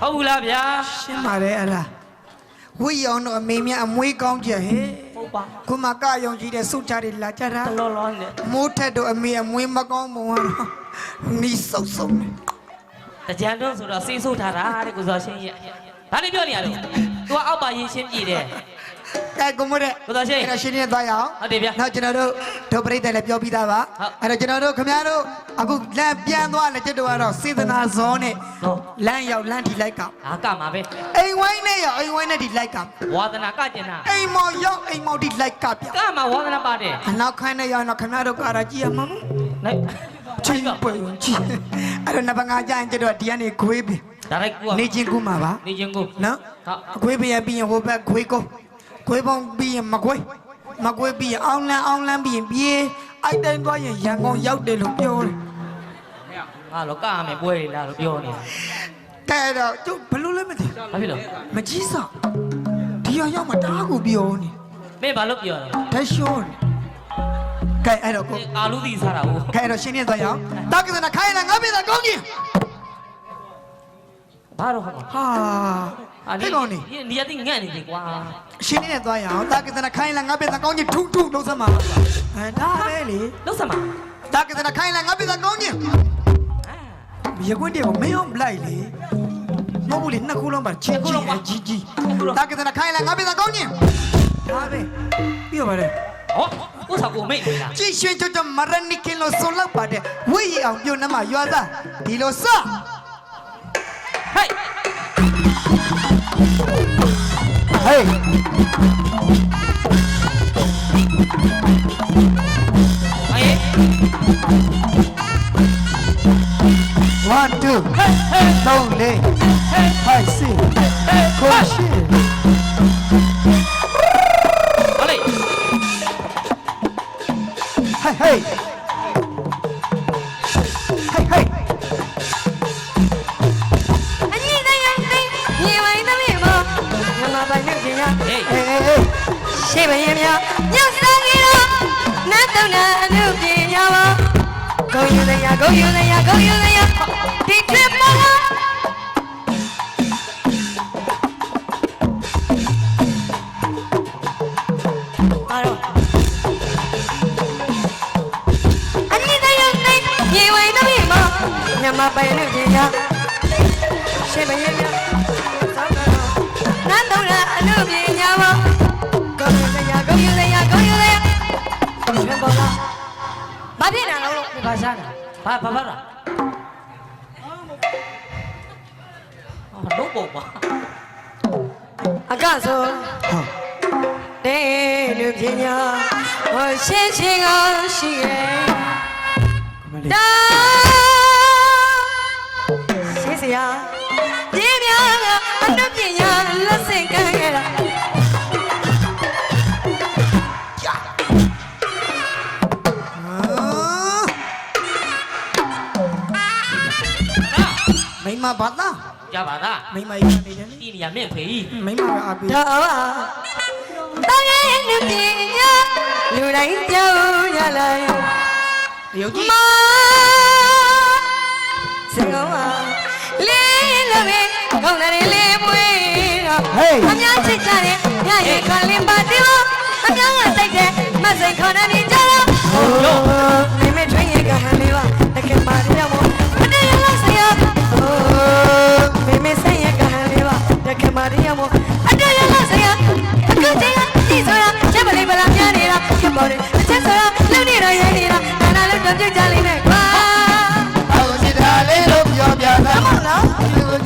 ဟုတ်ဘူးလားဗျာရှင်းပါတယ်အလားဝိယောင်တော့အမေမြအမွေးကောင်းကြဟဲ့ဟုတ်ပါခုမကယုံကြည်တဲ့စုချတွေလာကြတာတလောလောနဲ့မိုးထက်တော့အမေအမွေးမကောင်းပုံကတော့နီးဆုပ်ဆုပ်နေတကြံတော့ဆိုတော့စေးဆိုးထားတာတဲ့ကိုစောရှင်းရဲ့ဒါလေးပြောနေရတော့ तू ကအောက်ပါရင်ရှင်းကြည့်တယ် ကဲကိုမတဲ့ကိုသောရှိအဲ့တော့ရှင်းနေသွားရအောင်ဟုတ်တယ်ဗျာနောက်ကျွန်တော်တို့ဒုပရိသတ်လည်းပြောပြီးသားပါဟုတ်အဲ့တော့ကျွန်တော်တို့ခင်ဗျားတို့အခုလမ်းပြန်သွားလက်ကျတို့ကတော့စေတနာဇောနဲ့နော်လမ်းရောက်လမ်းဒီလိုက်ကအာကမှာပဲအိမ်ဝိုင်းနဲ့ရောက်အိမ်ဝိုင်းနဲ့ဒီလိုက်ကဝါသနာကကျင်တာအိမ်မော်ရောက်အိမ်မော်ဒီလိုက်ကပြကမှာဝါသနာပါတယ်အနောက်ခိုင်းနဲ့ရောက်တော့ခင်ဗျားတို့ကတော့ကြည့်ရမှာမဟုတ်လိုက်ချင်းပွင့်ကြည့်အဲ့တော့နဘငါကြရင်ကျတော့ဒီကနေခွေးပြီဒါလိုက်ကူနေချင်းကူမှာပါနေချင်းကိုနော်ဟုတ်အခွေးပြရင်ပြီးရင်ဟိုဘက်ခွေးကုန်း ခွေးပေါင်းပြီးရင်မခွေးမခွေးပြီးရင်အောင်လန်းအောင်လန်းပြီးရင်ပြေးအိုက်တိုင်းသွားရင်ရန်ကုန်ရောက်တယ်လို့ပြောတယ်ငါလောကမယ်ပွဲလေလားလို့ပြောနေတာကဲတော့ကျုပ်ဘယ်လိုလဲမသိဘာဖြစ်လို့မကြီးစောဒီရောက်ရောက်မတားကိုပြောနေမင်းဘာလို့ပြောတာဓာတ်ရှောနေကဲအဲ့တော့ကိုအာလူသီစားတာဟုတ်ကဲအဲ့တော့ရှင်းနေသွားရအောင်တာကစနာခိုင်းလာငါပြေတာကောင်းကြီးဘာတော့ဟု တ်ပါဟာအဲ့ကောင်နေ ဒီနေရာတိငန့်နေပြီကွာရှင်းနေသွားရအောင်တာကစနာခိုင်းလာငါပြေတာကောင်းကြီးထုထုလုံးစမ်းပါအဲဒါပဲလေလောက်စမ်းပါတာကစနာခိုင်းလာငါပြေတာကောင်းကြီးရကွန်းတယ်ကိုမင်းအောင်လိုက်လေမဟုတ်ဘူးလေနှစ်ခုလုံးပါချင်းချင်းအကြီးကြီးတာကစနာခိုင်းလာငါပြေတာကောင်းကြီးဒါပဲပြီးပါလေဟောကိုစားကိုမိတ်နေတာကြည်ရွှင်ကြွကြွမရဏိကင်လို့ဆုံးလောက်ပါတယ်ဝိရအောင်ပြုတ်နှမရွာသားဒီလိုစဟေး ဟေးအေး1 2 3 4 5 6ကိုရှိဟော ရှေ့မရင်များညောက်စားကြီးတော့နတ်တုံနာအမှုပြင်ရပါဂုံယူတဲ့ရဂုံယူတဲ့ရဂုံယူတဲ့ရဒီထစ်မောအားတော့အညီတိုင်းတိုင်းမြေဝိုင်းသမီးမငမပိုင်နဲ့ပြင်ရရှေ့မရင်များနတ်တုံနာအမှုပြ ဘာရှာတာဘာဘာဘာလားအော်တော့ပေါ့ပါအကဆိုဟာတဲ့လူပညာဟောရှင်းရှင်းကောရှိရဲ့မလေးတာရှိစရာ မိမဘာသာကြပါလားမိမရနေတယ်လေဒီနေရာမြင့်ဖေးမိမကအပီတော့ပါတောင်းရဲ့လူပညာလူတိုင်းကြောက်ရလိုက်ရုပ်ကြီးမစင်ကောင်းပါလေးလပဲကောင်းတယ်လေးမွေးတော့ဟေးအများချစ်ကြတယ်ညရဲ့ခလင်ပါတီမအများကတိုက်တယ်မစိတ်ခေါ်နေကြတော့ဟုတ်ရောမိမထွေးရကဟန်လေးပါတကယ်ပါရ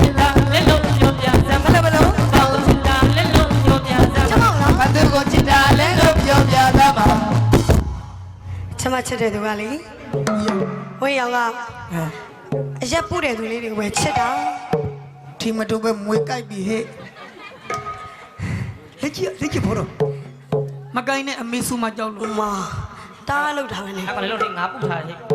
ချင်တာလက်လုံးပြောပြစမ်းဘယ်လိုဘယ်လိုပေါင်းစတာလက်လုံးပြောပြစမ်းချမောက်လားဘသူကိုချစ်တာလဲလို့ပြောပြတာပါချမချစ်တဲ့သူကလေဝင်းရောင်ကအဲအရက်ပုတဲ့သူလေးတွေကိုပဲချစ်တာဒီမတူပဲမွေကြိုက်ပြီဟဲ့လက်ကြီးလက်ကြီးဘောတော့မကိုင်းနဲ့အမေစုမကြောက်ဥလို့မာတားလောက်တာပဲလေအဲ့ဘာလဲလို့ငါပုတ်ထားတယ်